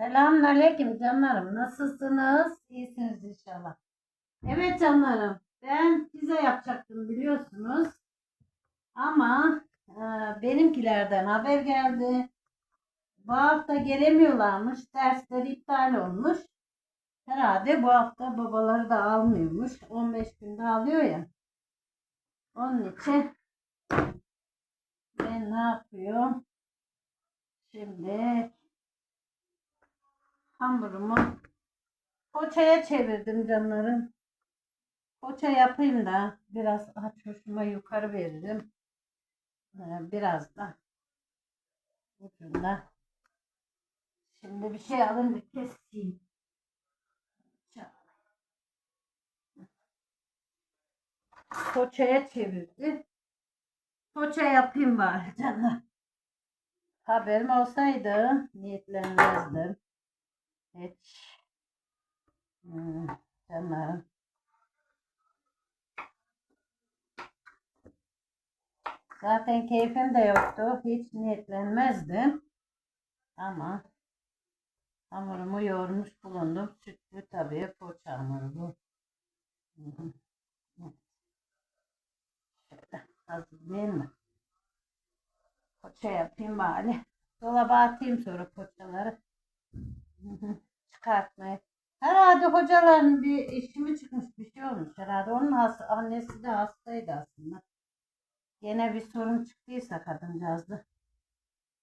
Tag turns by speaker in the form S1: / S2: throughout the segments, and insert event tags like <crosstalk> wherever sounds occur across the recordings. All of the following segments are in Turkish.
S1: Selamünaleyküm canlarım. Nasılsınız? İyisiniz inşallah. Evet canlarım. Ben pizza yapacaktım biliyorsunuz. Ama e, benimkilerden haber geldi. Bu hafta gelemiyorlarmış. Dersler iptal olmuş. Herhalde bu hafta babaları da almıyormuş. 15 günde alıyor ya. Onun için ben ne yapıyorum? Şimdi Hamurumu poğaçaya çevirdim canlarım. Poğaça yapayım da biraz aç hoşuma yukarı veririm. Ee, Biraz da ucunda. Şimdi bir şey alınca keseyim. Poğaçaya çevirdi. Poğaça yapayım bari canlar. Haberim olsaydı niyetlenmezdim. Hiç. Hmm, canım. Zaten keyfim de yoktu. Hiç niyetlenmezdim. Ama hamurumu yoğurmuş bulundum. Sütlü tabii poğaça hamuru bu. Şöyle hazırlayayım mı? Poğaça yapayım bari. Dolaba atayım sonra poğaçaları. <laughs> Çıkartmayı. Herhalde hocaların bir işimi çıkmış bir şey olmuş herhalde. Onun has- annesi de hastaydı aslında. Gene bir sorun çıktıysa kadıncağızda.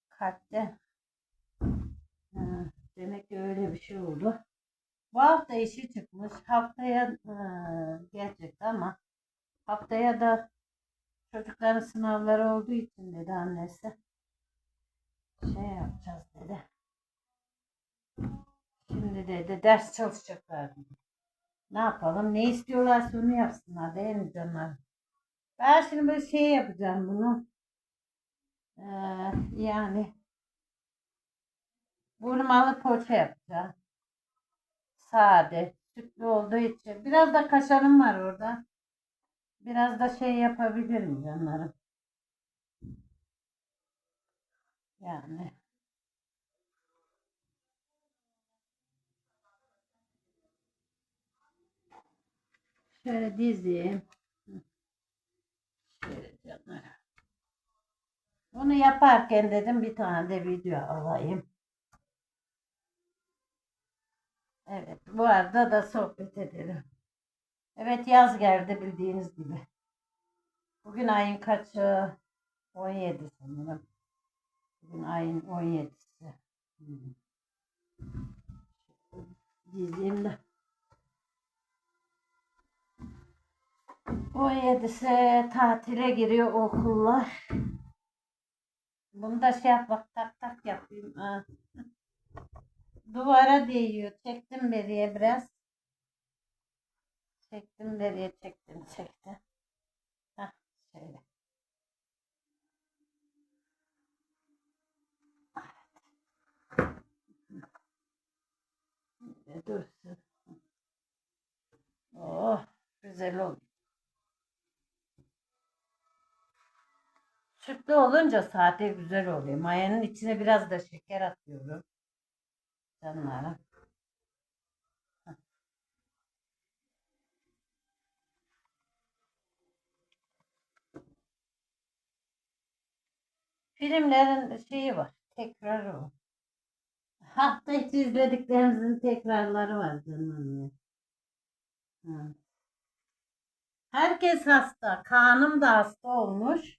S1: Kalpte. Ha, demek ki öyle bir şey oldu. Bu hafta işi çıkmış. Haftaya e, gelecekti ama haftaya da çocukların sınavları olduğu için dedi annesi. Şey yapacağız dedi. Şimdi dedi ders çalışacaklar. Ne yapalım? Ne istiyorlarsa onu yapsınlar değil mi canlar? Ben şimdi böyle şey yapacağım bunu. Ee, yani vurmalı poğaça yapacağım. Sade, sütlü olduğu için. Biraz da kaşarım var orada. Biraz da şey yapabilirim canlarım. Yani. Şöyle dizeyim. Şöyle canlarım. Bunu yaparken dedim bir tane de video alayım. Evet, bu arada da sohbet edelim. Evet, yaz geldi bildiğiniz gibi. Bugün ayın kaçı? 17 sanırım. Bugün ayın 17'si. Hmm. Dizeyim de. 17'si tatile giriyor okullar. Bunu da şey yap bak tak tak yapayım. Ha. Duvara değiyor. Çektim beriye biraz. Çektim beriye çektim çektim. Hah şöyle. Böyle dursun. Oh güzel oldu. Sütlü olunca sade güzel oluyor. Mayanın içine biraz da şeker atıyorum. Canlarım. Filmlerin şeyi var. Tekrarı var. Hafta içi izlediklerimizin tekrarları var canım. Hı. Herkes hasta. Kaan'ım da hasta olmuş.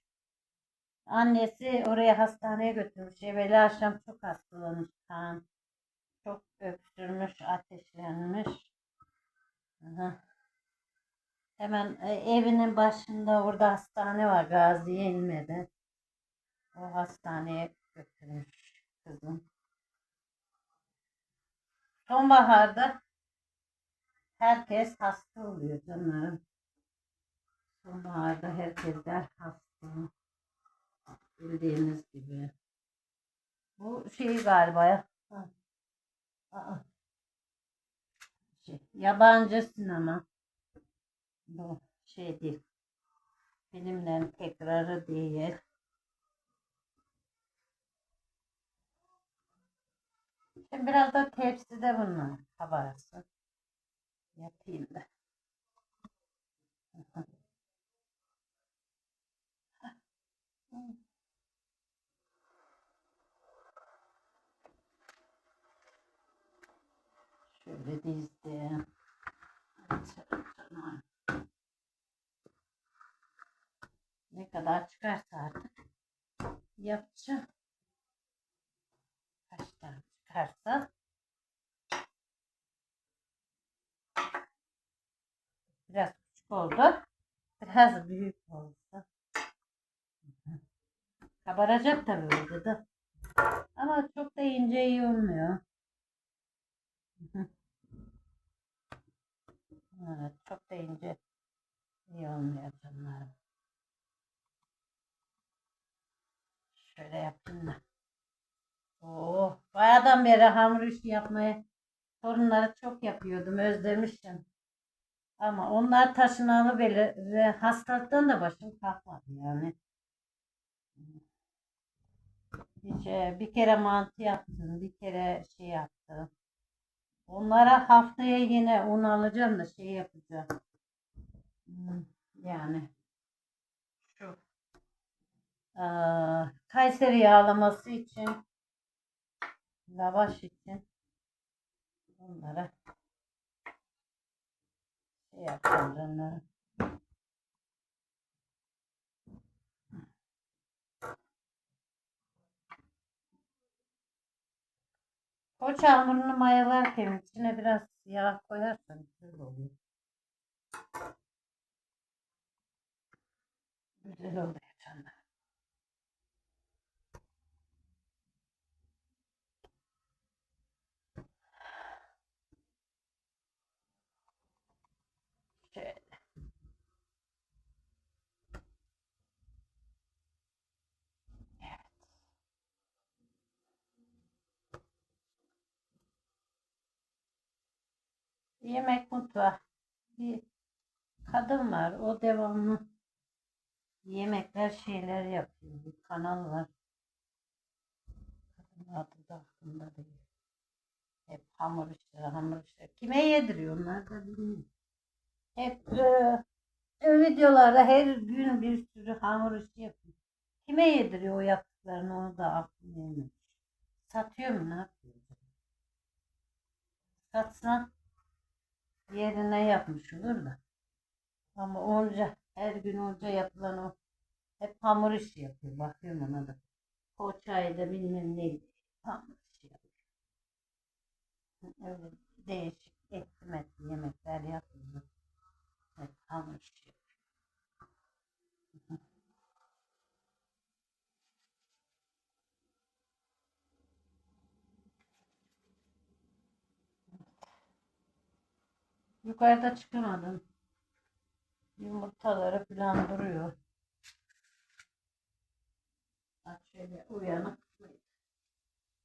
S1: Annesi oraya hastaneye götürmüş. Evveli akşam çok hastalanmış Kaan. Çok öksürmüş, ateşlenmiş. Aha. Hemen e, evinin başında orada hastane var Gazi'ye inmeden. O hastaneye götürmüş kızım. Sonbaharda herkes hasta oluyor canlarım. Sonbaharda herkesler hasta. Bildiğiniz gibi. Bu şey galiba ya. Ha. Aa. Şey, yabancı sinema. Bu şey değil. Filmlerin tekrarı değil. Şimdi biraz da tepside bunlar kabarsın. Yapayım da. Şöyle dizdim. Ne kadar çıkarsa artık yapacağım. Kaç tane çıkarsa biraz küçük oldu. Biraz büyük oldu. Kabaracak tabii orada da. Ama çok da ince iyi olmuyor. Evet, çok da ince iyi olmuyor canlarım. Şöyle yapayım da. Oo, bayağıdan beri hamur işi yapmayı torunları çok yapıyordum, özlemişim. Ama onlar taşınalı böyle ve hastalıktan da başım kalkmadı yani. Hiç, e, bir kere mantı yaptım, bir kere şey yaptım. Onlara haftaya yine un alacağım da şey yapacağım. Hmm, Yani. Şu. Eee, Kayseri yağlaması için lavaş için onlara şey yapacağım Koç hamurunu mayalarken içine biraz yağ koyarsan güzel oluyor. Güzel oluyor canlar. Şöyle. Yemek mutfağı. Bir kadın var. O devamlı yemekler şeyler yapıyor. Bir kanal var. Kadın adı da aklımda değil. Hep hamur işleri, hamur işleri. Kime yediriyor onlar da bilmiyorum. Hep e, e, videolarda her gün bir sürü hamur işi yapıyor. Kime yediriyor o yaptıklarını onu da aklım. Satıyor mu ne yapıyor? Satsan yerine yapmış olur da. Ama onca her gün onca yapılan o hep hamur işi yapıyor. Bakıyorum ona da. Poğaçayı bilmem neydi. Hamur işi yapıyor. Öyle değişik etli metli yemekler yapıyor. Hep hamur işi yapıyor. Yukarıda çıkamadım. Yumurtaları falan duruyor. Bak şöyle uyanık.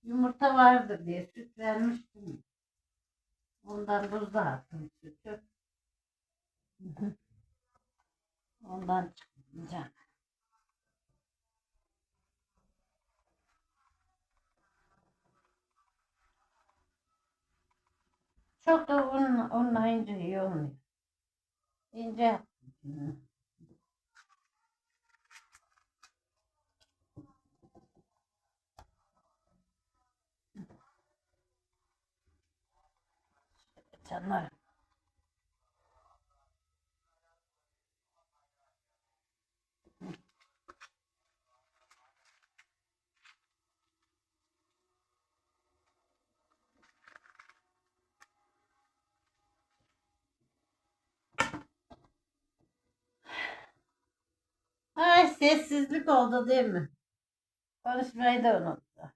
S1: Yumurta vardır diye süt vermiştim. Ondan buzda attım sütü. <laughs> Ondan çıkmayacağım. Çok da un, unla ince iyi olmuyor. İnce. Canlar. Ay sessizlik oldu değil mi? Konuşmayı da unuttu.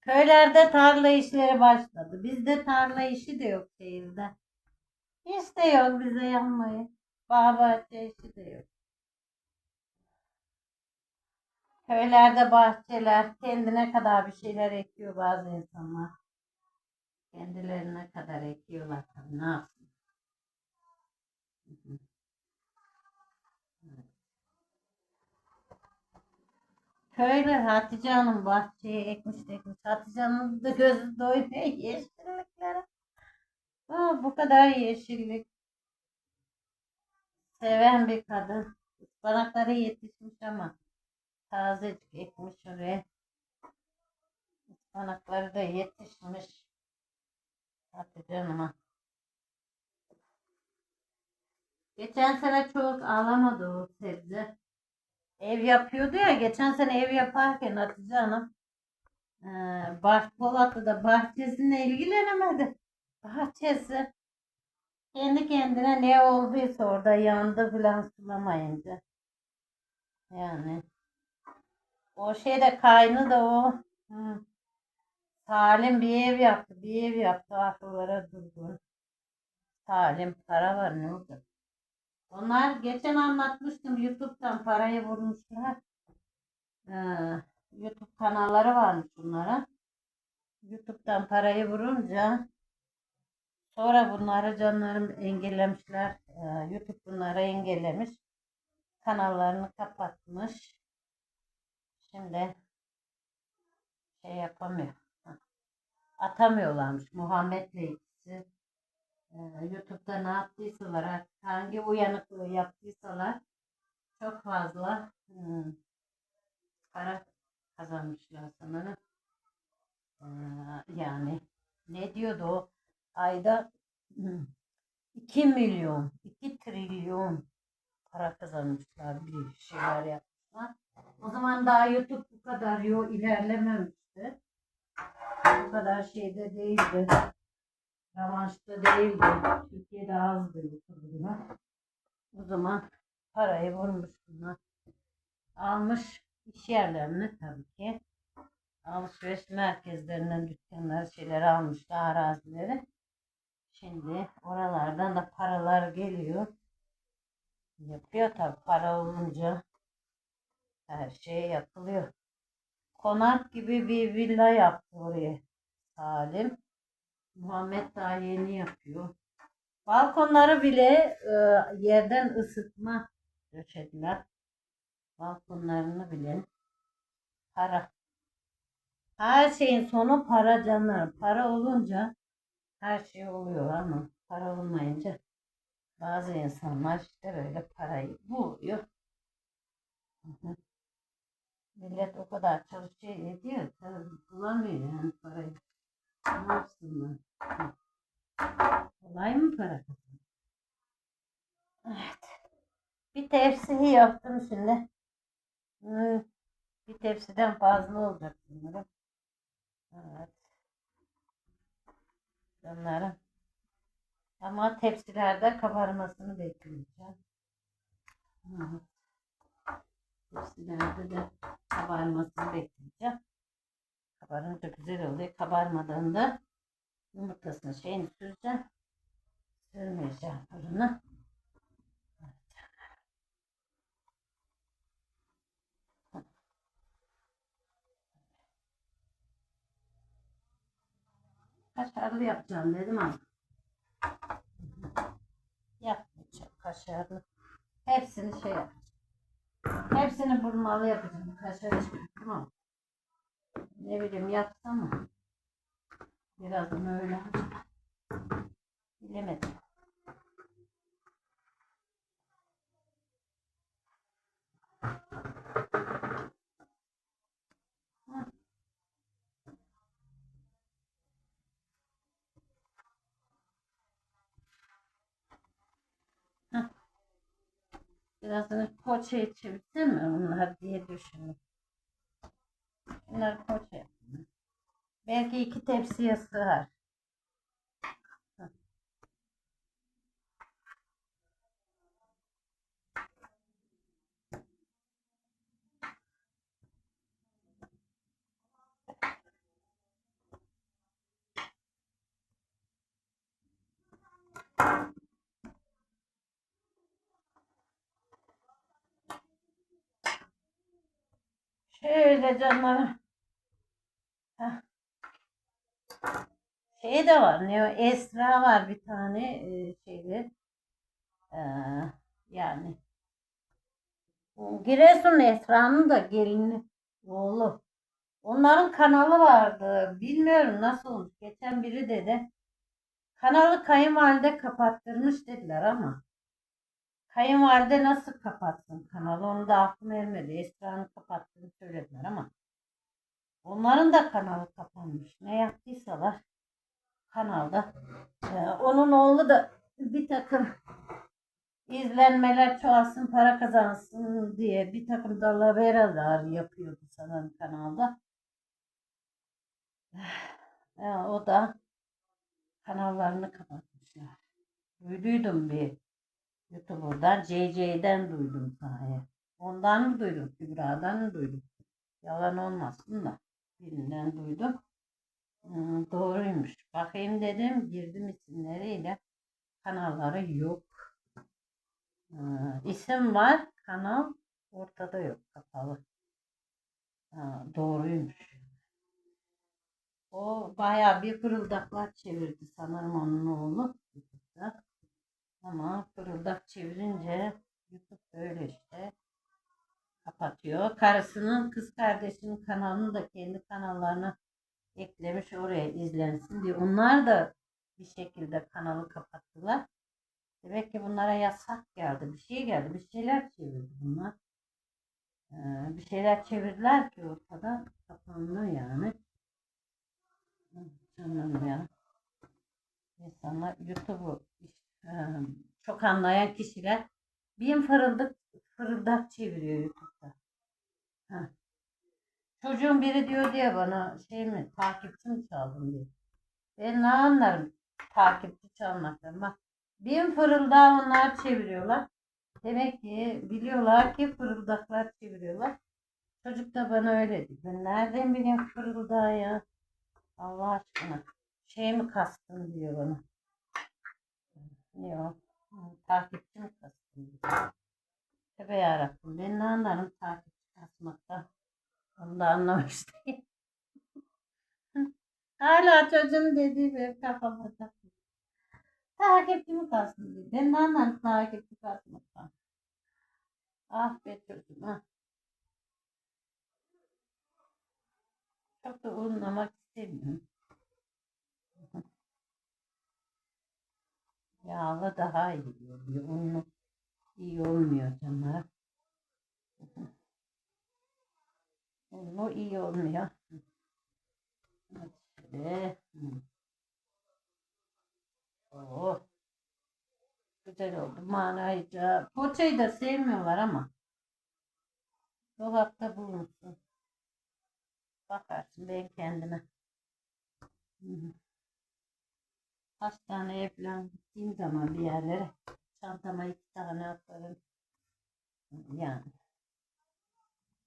S1: Köylerde tarla işleri başladı. Bizde tarla işi de yok şehirde. Hiç de yok bize yanmayı. Bahçe işi de yok. Köylerde bahçeler kendine kadar bir şeyler ekiyor bazı insanlar. Kendilerine kadar ekiyorlar ne yapsın. Köylü Hatice Hanım bahçeye ekmiş ekmiş. Hatice Hanım da gözü doymuyor <laughs> yeşilliklere. Aa, bu kadar yeşillik. Seven bir kadın. Ispanakları yetişmiş ama tazecik ekmiş oraya. Ispanakları da yetişmiş. Hatice Hanım'a. Geçen sene çok ağlamadı o sebze. Ev yapıyordu ya. Geçen sene ev yaparken Hatice Hanım e, Bah Polatlı'da bahçesine ilgilenemedi. Bahçesi kendi kendine ne olduysa orada yandı filan sulamayınca. Yani o şeyde kaynı da o hı, Salim bir ev yaptı. Bir ev yaptı. Akıllara durdu. Salim para var ne olacak? Onlar geçen anlatmıştım YouTube'dan parayı vurmuşlar. Ee, YouTube kanalları varmış bunlara. YouTube'dan parayı vurunca sonra bunları canlarım engellemişler. Ee, YouTube bunları engellemiş. Kanallarını kapatmış. Şimdi şey yapamıyor. Atamıyorlarmış. Muhammed'le ikisi. Ee, YouTube'da ne yaptıysalar artık hangi uyanıklığı yaptıysalar çok fazla hmm, para kazanmışlar sanırım. Ee, yani ne diyordu o ayda hmm, 2 milyon 2 trilyon para kazanmışlar bir şeyler yapmışlar. O zaman daha YouTube bu kadar yo ilerlememişti. Bu kadar şeyde değildi. Revanşta değildi. Türkiye'de azdı YouTube'lar. O zaman parayı vurmuş bunlar. Almış iş yerlerini tabii ki. Alışveriş merkezlerinden dükkanları şeyleri almışlar arazileri. Şimdi oralardan da paralar geliyor. Yapıyor tabii para olunca her şey yapılıyor. Konak gibi bir villa yaptı oraya Salim. Muhammed daha yeni yapıyor. Balkonları bile e, yerden ısıtma döşediler. Balkonlarını bile para. Her şeyin sonu para canlarım. Para olunca her şey oluyor ama para olmayınca bazı insanlar işte böyle parayı buluyor. Millet o kadar çalışıyor ediyor. tabii Bulamıyor yani parayı. Ne yapsınlar? Kolay mı para? Evet. Bir tepsi yaptım şimdi. Bir tepsiden fazla olacak bunların. Evet. Bunların. Ama tepsilerde kabarmasını bekleyeceğim. Tepsilerde de kabarmasını bekleyeceğim. Kabarınca güzel oluyor. Kabarmadan da yumurtasını şeyini süreceğim. Sürmeyeceğim fırına. Kaşarlı yapacağım dedim ama. Yapmayacağım kaşarlı. Hepsini şey yapacağım. Hepsini burmalı yapacağım. Kaşarı çıkarttım ama. Ne bileyim yapsam mı? Birazdan öyle. Bilemedim. Birazını poğaçaya çevirsem mi onlar diye düşündüm. Bunları yapayım. Belki iki tepsiye sığar. Şöyle canlarım. Şey de var. Ne o? Esra var bir tane e, şeyde. Ee, yani Giresun Esra'nın da gelini Oğlu. Onların kanalı vardı. Bilmiyorum nasıl olmuş. Geçen biri dedi. Kanalı kayınvalide kapattırmış dediler ama. Kayınvalide nasıl kapatsın kanalı? Onu da aklım ermedi. Esra'nın kapattığını söylediler ama. Onların da kanalı kapanmış. Ne yaptıysalar kanalda. Ee, onun oğlu da bir takım izlenmeler çoğalsın, para kazansın diye bir takım dalaveralar yapıyordu sanırım kanalda. <sighs> Ee, o da kanallarını kapatmışlar. Duyduydum bir YouTuber'dan, CC'den duydum sahi. Ondan mı duydum, Kübra'dan mı duydum? Yalan olmasın da birinden duydum. Hmm, doğruymuş. Bakayım dedim, girdim isimleriyle. Kanalları yok. Ee, isim var, kanal ortada yok, kapalı. Doğruymuş. O bayağı bir fırıldaklar çevirdi sanırım onun oğlu. Ama fırıldak çevirince YouTube böyle işte kapatıyor. Karısının kız kardeşinin kanalını da kendi kanallarına eklemiş oraya izlensin diye. Onlar da bir şekilde kanalı kapattılar. Demek ki bunlara yasak geldi. Bir şey geldi. Bir şeyler çevirdi bunlar. Ee, bir şeyler çevirdiler ki ortada kapandı yani. Canım ya. İnsanlar YouTube'u e, çok anlayan kişiler bin fırıldak, fırıldak çeviriyor YouTube'da. Heh. Çocuğun biri diyor diye bana şey mi takipçi mi çaldın diye. Ben ne anlarım takipçi çalmaktan. Bak bin fırıldağı onlar çeviriyorlar. Demek ki biliyorlar ki fırıldaklar çeviriyorlar. Çocuk da bana öyle dedi. Ben nereden bileyim fırıldağı ya? Allah aşkına. Şey mi kastın diyor bana. Yok. Takipçi mi kastın Tövbe yarabbim. Ben ne anlarım takipçi kasmaktan. Onu da anlamış değil. <laughs> Hala çocuğun dediği bir kafama takıyor. Takipçi mi kastın diyor. Ben ne anlarım takipçi kasmaktan. Ah be çocuğum ah. Çok da unlamak istemiyorum. <laughs> Yağlı daha iyi oluyor. Unlu iyi olmuyor canlar. Unlu iyi olmuyor. Evet, şöyle. Oh. Güzel oldu. Manayca. Poğaçayı da sevmiyorlar ama. Dolapta bulunsun. Bakarsın ben kendime. Hastaneye falan gittiğim zaman bir yerlere çantama iki tane atarım. Yani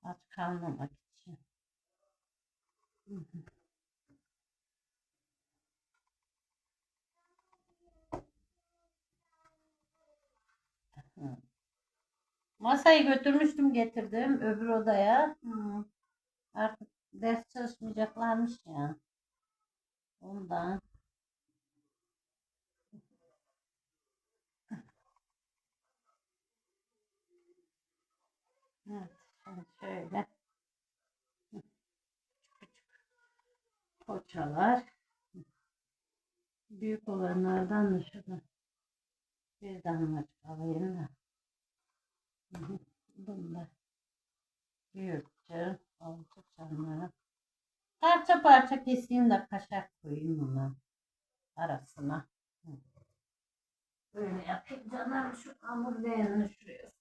S1: aç kalmamak için. <laughs> Masayı götürmüştüm getirdim öbür odaya. Hı. Artık ders çalışmayacaklarmış ya. Ondan. Evet, şimdi şöyle. Poçalar. Büyük olanlardan da şurada bir damlacık alayım da. <laughs> Bunu da büyükçe olacak canlara. Parça parça keseyim de kaşar koyayım ona arasına. Böyle yapayım canım şu hamur beğenini şuraya.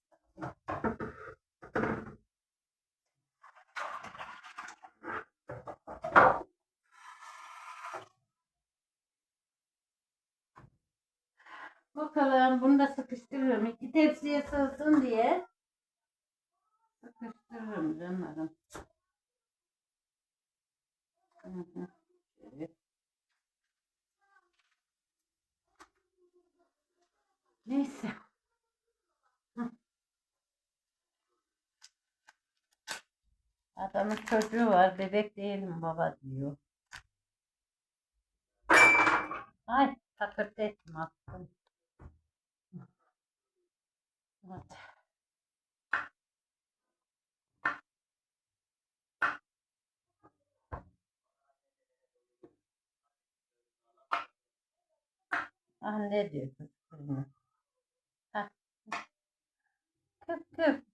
S1: Bakalım bunu da sıkıştırırım. İki tepsiye sığsın diye. Sıkıştırırım canlarım. Neyse. Adamın çocuğu var. Bebek değilim baba diyor. Ay takırtı ettim attım. Evet. Ah ne diyor kızım? Ah. Kıp kıp.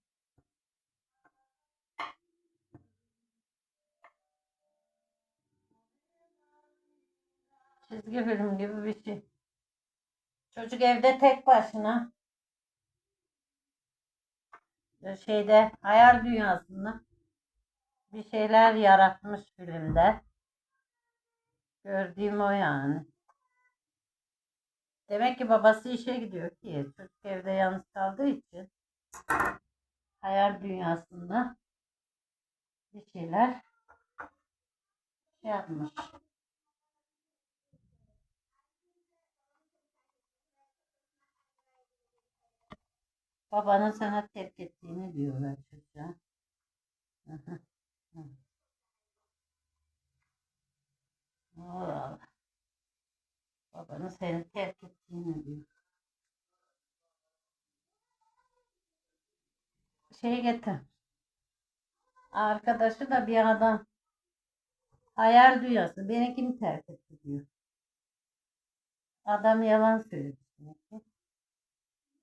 S1: Çizgi film gibi bir şey. Çocuk evde tek başına. Şeyde hayal dünyasında bir şeyler yaratmış filmde. Gördüğüm o yani. Demek ki babası işe gidiyor ki çocuk evde yalnız kaldığı için hayal dünyasında bir şeyler şey yapmış. Babanın sana terk ettiğini diyorlar çocuğa. Allah. Babanın seni terk ettiğini diyor. Şey getir. Arkadaşı da bir adam. Hayal dünyası. Beni kim terk etti diyor. Adam yalan söyledi.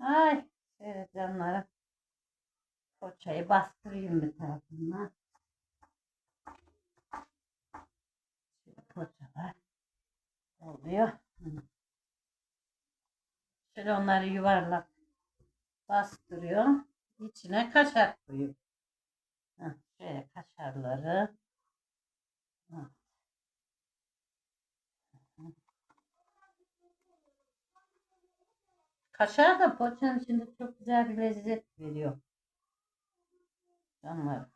S1: Ay şöyle canlarım. Poçayı bastırayım bir tarafından. Şöyle poçalar oluyor. Hı. Şöyle onları yuvarlak bastırıyor. İçine kaşar koyuyor. Heh, şöyle kaşarları. Heh. Kaşar da poğaçanın içinde çok güzel bir lezzet veriyor. Canlar.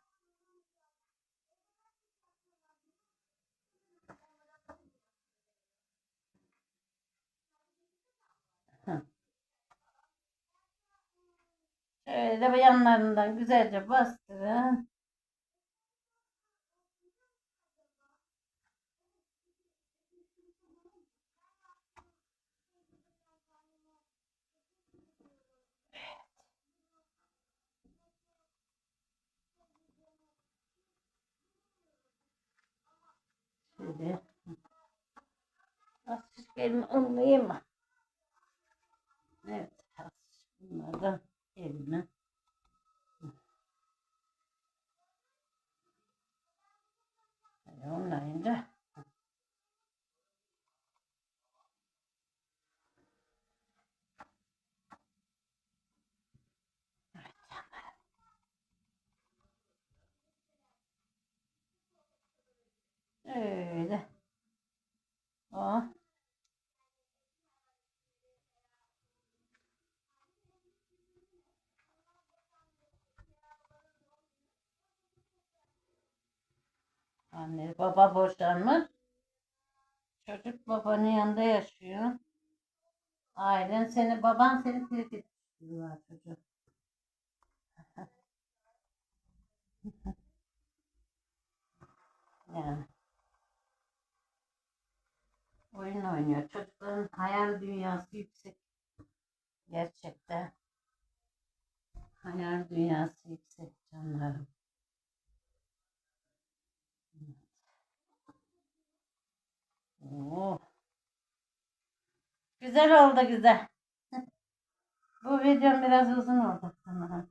S1: Şöyle yanlarından güzelce bastırın. Şöyle. Azıcık elimi ılmayayım mı? Evet. azıcık Bunlardan elime. Böyle olmayınca. Öyle. O. Anne baba boşanmış. Çocuk babanın yanında yaşıyor. Ailen seni, baban seni terk etmiş diyorlar çocuk. <laughs> Yani. Oyun oynuyor. Çocukların hayal dünyası yüksek. Gerçekten. Hayal dünyası yüksek canlarım. Oo. Güzel oldu güzel. Bu videom biraz uzun oldu sanırım.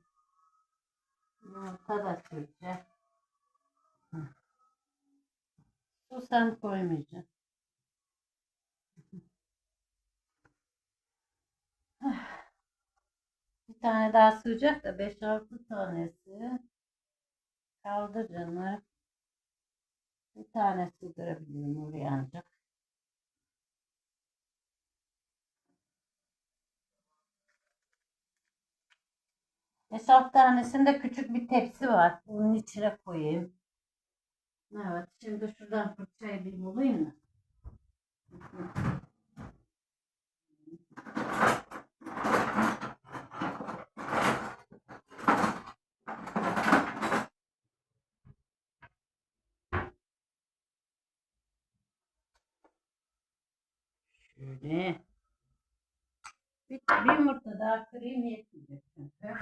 S1: Yumurta da süreceğim. Susam koymayacağım. <sighs> Bir tane daha sığacak da 5-6 tanesi kaldı canım. Bir tane sığdırabilirim oraya ancak. Beş-altı tanesinde küçük bir tepsi var. Bunun içine koyayım. Evet, şimdi şuradan fırçayı bir bulayım da. <laughs> Şöyle. Bir, bir yumurta daha kırayım yetmeyecek çünkü.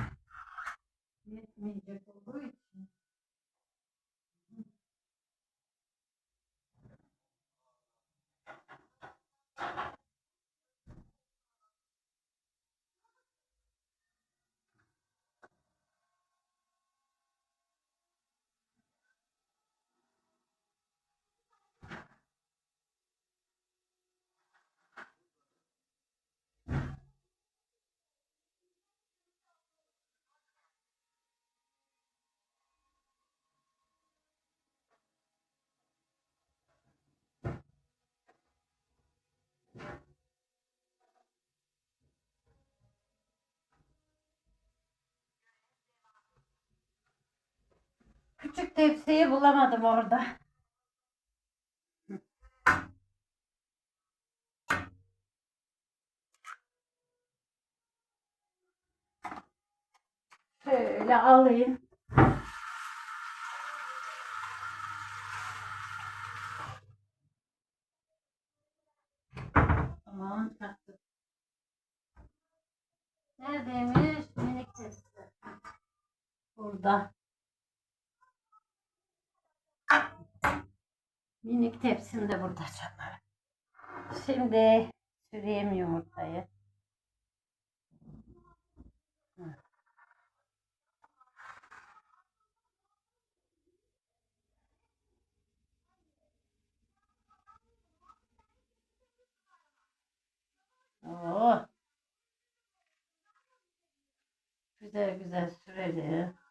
S1: Yetmeyecek olduğu için. Küçük tepsiyi bulamadım orada. Şöyle alayım. Tamam taktım. Neredeymiş minik tepsi? Burada. Minik tepsim de burada canlar. Şimdi süreyim yumurtayı. Oo. Güzel güzel sürelim.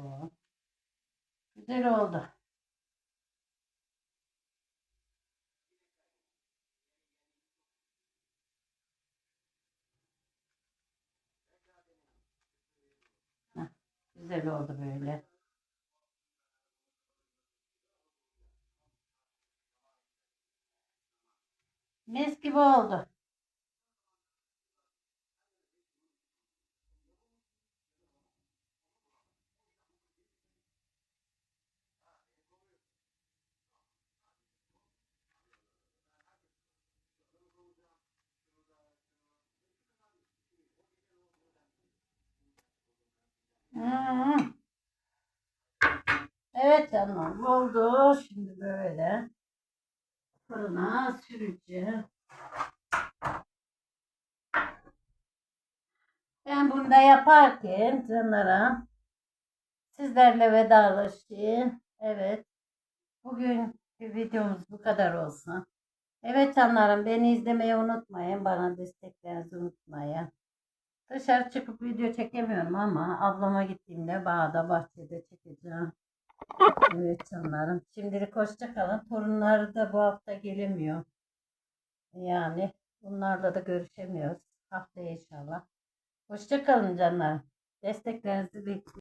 S1: Oo. Güzel oldu. Güzel oldu böyle. Mis gibi oldu. Hmm. Evet canım oldu. Şimdi böyle fırına süreceğim. Ben bunu da yaparken canlarım sizlerle vedalaşayım. Evet. Bugün videomuz bu kadar olsun. Evet canlarım beni izlemeyi unutmayın. Bana desteklerinizi unutmayın. Dışarı çıkıp video çekemiyorum ama ablama gittiğimde bağda bahçede çekeceğim. Evet canlarım. Şimdilik hoşça kalın. Torunları da bu hafta gelemiyor. Yani bunlarla da görüşemiyoruz. Haftaya inşallah. Hoşça kalın canlarım. Desteklerinizi bekliyorum.